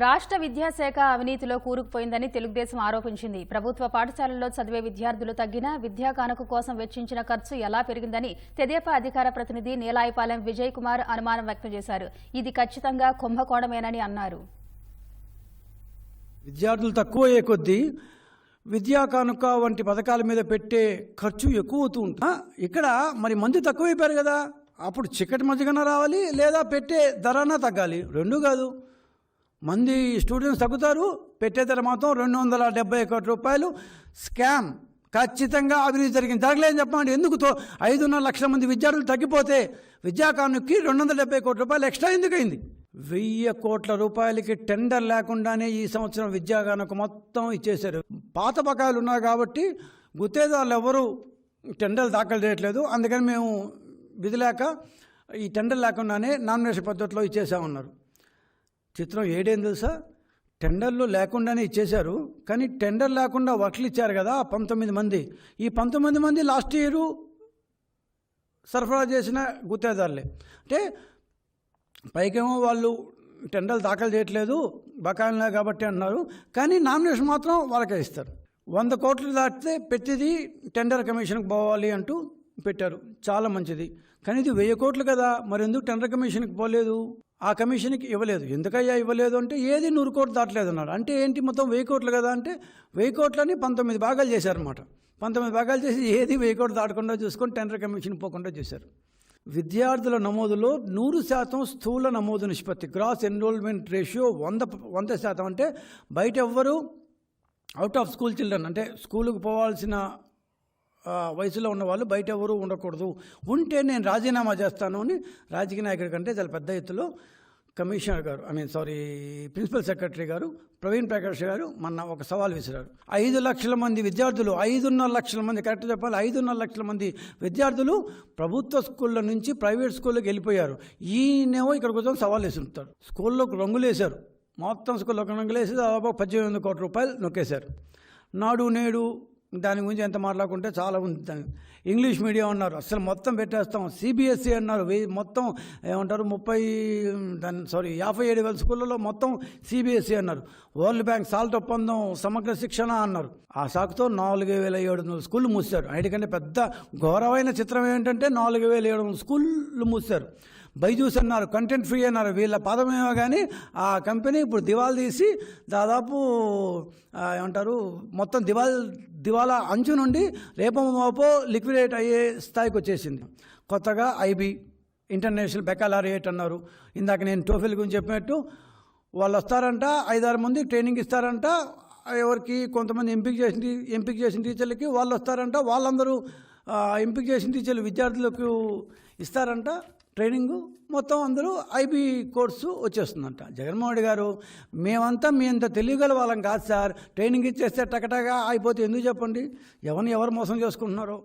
రాష్ట్ర విద్యాశాఖ అవినీతిలో కూరుకుపోయిందని తెలుగుదేశం ఆరోపించింది. ప్రభుత్వ పాఠశాలల్లో చదివే విద్యార్థులు తగ్గినా విద్యా కానుక కోసం వెచ్చించిన ఖర్చు ఎలా పెరిగిందని తెదేపా అధికార ప్రతినిధి నీలాయపాలెం విజయ్ కుమార్ అనుమానం వ్యక్తం చేశారు. ఇది ఖచ్చితంగా కుంభకోణమేనని అన్నారు. విద్యార్థులు తక్కువ అయ్యే కొద్దీ విద్యా కానుక వంటి పథకాల మీద పెట్టే ఖర్చు ఎక్కువ అవుతూ ఉంటుంది ఇక్కడ మరి మంది తక్కువైపోయారు కదా. అప్పుడు చికెట్ మధ్యకన్నా రావాలి లేదా పెట్టే ధరనా తగ్గాలి. రెండు కాదు. మంది స్టూడెంట్స్ తగ్గుతారు. పెట్టే ధర మాత్రం రెండు వందల డెబ్బై కోట్ల రూపాయలు స్కామ్ ఖచ్చితంగా అభివృద్ధి జరిగింది. జరగలేదని చెప్పండి ఎందుకు ఐదున్నర లక్షల మంది విద్యార్థులు తగ్గిపోతే విద్యాకానుకి రెండు వందల డెబ్బై కోట్ల రూపాయలు ఎక్స్ట్రా ఎందుకు అయింది? వెయ్యి కోట్ల రూపాయలకి టెండర్ లేకుండానే ఈ సంవత్సరం విద్యాకానుకు మొత్తం ఇచ్చేశారు. పాత బకాయిలు ఉన్నాయి కాబట్టి గుత్తేదారులు ఎవరు టెండర్లు దాఖలు చేయట్లేదు. అందుకని మేము విధి లేక ఈ టెండర్ లేకుండానే నామినేషన్ పద్ధతిలో ఇచ్చేసామన్నారు చిత్రం ఏడేం తెలుసా? టెండర్లు లేకుండానే ఇచ్చేశారు. కానీ టెండర్ లేకుండా వర్క్లు ఇచ్చారు కదా పంతొమ్మిది మంది. ఈ పంతొమ్మిది మంది లాస్ట్ ఇయరు సరఫరా చేసిన గుత్తేదారులే. అంటే పైకేమో వాళ్ళు టెండర్లు దాఖలు చేయట్లేదు బకాయిలున్నా కాబట్టి అన్నారు కానీ నామినేషన్ మాత్రం వాళ్ళకే ఇస్తారు. వంద కోట్లు దాటితే ప్రతిదీ టెండర్ కమిషన్కి పోవాలి అంటూ పెట్టారు. చాలా మంచిది. కానీ ఇది వెయ్యి కోట్లు కదా మరి ఎందుకు టెండర్ కమిషన్కి పోలేదు? ఆ కమిషన్కి ఇవ్వలేదు. ఎందుకయ్యా ఇవ్వలేదు అంటే ఏది నూరు కోట్లు దాటలేదు అన్నాడు అంటే ఏంటి మొత్తం వెయ్యి కోట్లు కదా అంటే వెయ్యి కోట్లని పంతొమ్మిది భాగాలు చేశారన్నమాట. పంతొమ్మిది భాగాలు చేసి ఏది వెయ్యి కోట్లు దాటకుండా చూసుకొని టెండర్ కమిషన్ పోకుండా చేశారు. విద్యార్థుల నమోదులో నూరు శాతం స్థూల నమోదు నిష్పత్తి గ్రాస్ ఎన్రోల్మెంట్ రేషియో వంద వంద శాతం. అంటే బయట ఎవ్వరు అవుట్ ఆఫ్ స్కూల్ చిల్డ్రన్ అంటే స్కూలుకు పోవాల్సిన వయసులో ఉన్నవాళ్ళు బయట ఎవరు ఉండకూడదు. ఉంటే నేను రాజీనామా చేస్తాను అని రాజకీయ నాయకుడి కంటే చాలా పెద్ద ఎత్తులో కమిషనర్ గారు I mean sorry principal secretary గారు ప్రవీణ్ ప్రకాష్ గారు మొన్న ఒక సవాల్ విసిరారు. ఐదు లక్షల మంది విద్యార్థులు ఐదున్నర లక్షల మంది కరెక్ట్ చెప్పాలి ఐదున్నర లక్షల మంది విద్యార్థులు ప్రభుత్వ స్కూళ్ళ నుంచి ప్రైవేట్ స్కూళ్ళకి వెళ్ళిపోయారు. ఈయనేమో ఇక్కడ కూర్చొని సవాల్ వేసుంటారు స్కూల్లో రంగులు వేశారు. మొత్తం స్కూల్లో రంగులు వేసి దాదాపు పద్దెనిమిది కోట్ల రూపాయలు నొక్కేశారు. నాడు నేడు దాని గురించి ఎంత మాట్లాడుకుంటే చాలా ఉంది దాని. ఇంగ్లీష్ మీడియం అన్నారు. అసలు మొత్తం పెట్టేస్తాం. సిబిఎస్ఈ అన్నారు. మొత్తం ఏమంటారు? ముప్పై దాని సారీ యాభై ఏడు వేల స్కూళ్ళలో మొత్తం సిబిఎస్ఈ అన్నారు. వరల్డ్ బ్యాంక్ సాల్ట్ ఒప్పందం సమగ్ర శిక్షణ అన్నారు. ఆ సాకుతో నాలుగు వేల ఏడు వందల స్కూళ్ళు మూసారు అన్నిటికంటే పెద్ద ఘోరమైన చిత్రం ఏంటంటే నాలుగు వేల ఏడు వందల స్కూళ్ళు మూసారు బైజూస్ అన్నారు కంటెంట్ ఫ్రీ అన్నారు. వీళ్ళ పాదమేమో కానీ ఆ కంపెనీ ఇప్పుడు దివాలా తీసి దాదాపు ఏమంటారు మొత్తం దివాల్ దివాలా అంచు నుండి రేపో మోపో లిక్విడేట్ అయ్యే స్థాయికి వచ్చేసింది. కొత్తగా ఐబీ ఇంటర్నేషనల్ బెకాలరేట్ అన్నారు. ఇందాక నేను టోఫిల్ గురించి చెప్పినట్టు వాళ్ళు వస్తారంట ఐదారు మంది ట్రైనింగ్ ఇస్తారంట ఎవరికి కొంతమంది ఎంపిక చేసిన ఎంపిక చేసిన టీచర్లకి వాళ్ళు వస్తారంట వాళ్ళందరూ ఎంపిక చేసిన టీచర్లు విద్యార్థులకు ఇస్తారంట. ట్రైనింగ్ మొత్తం అందరూ ఐబీ కోర్సు వచ్చేస్తుందంట. జగన్మోహన్ రెడ్డి గారు మేమంతా మీ అంత తెలియగల వాళ్ళం కాదు సార్. ట్రైనింగ్ ఇచ్చేస్తే టకటగా అయిపోతే ఎందుకు చెప్పండి? ఎవరిని ఎవరు మోసం చేసుకుంటున్నారో?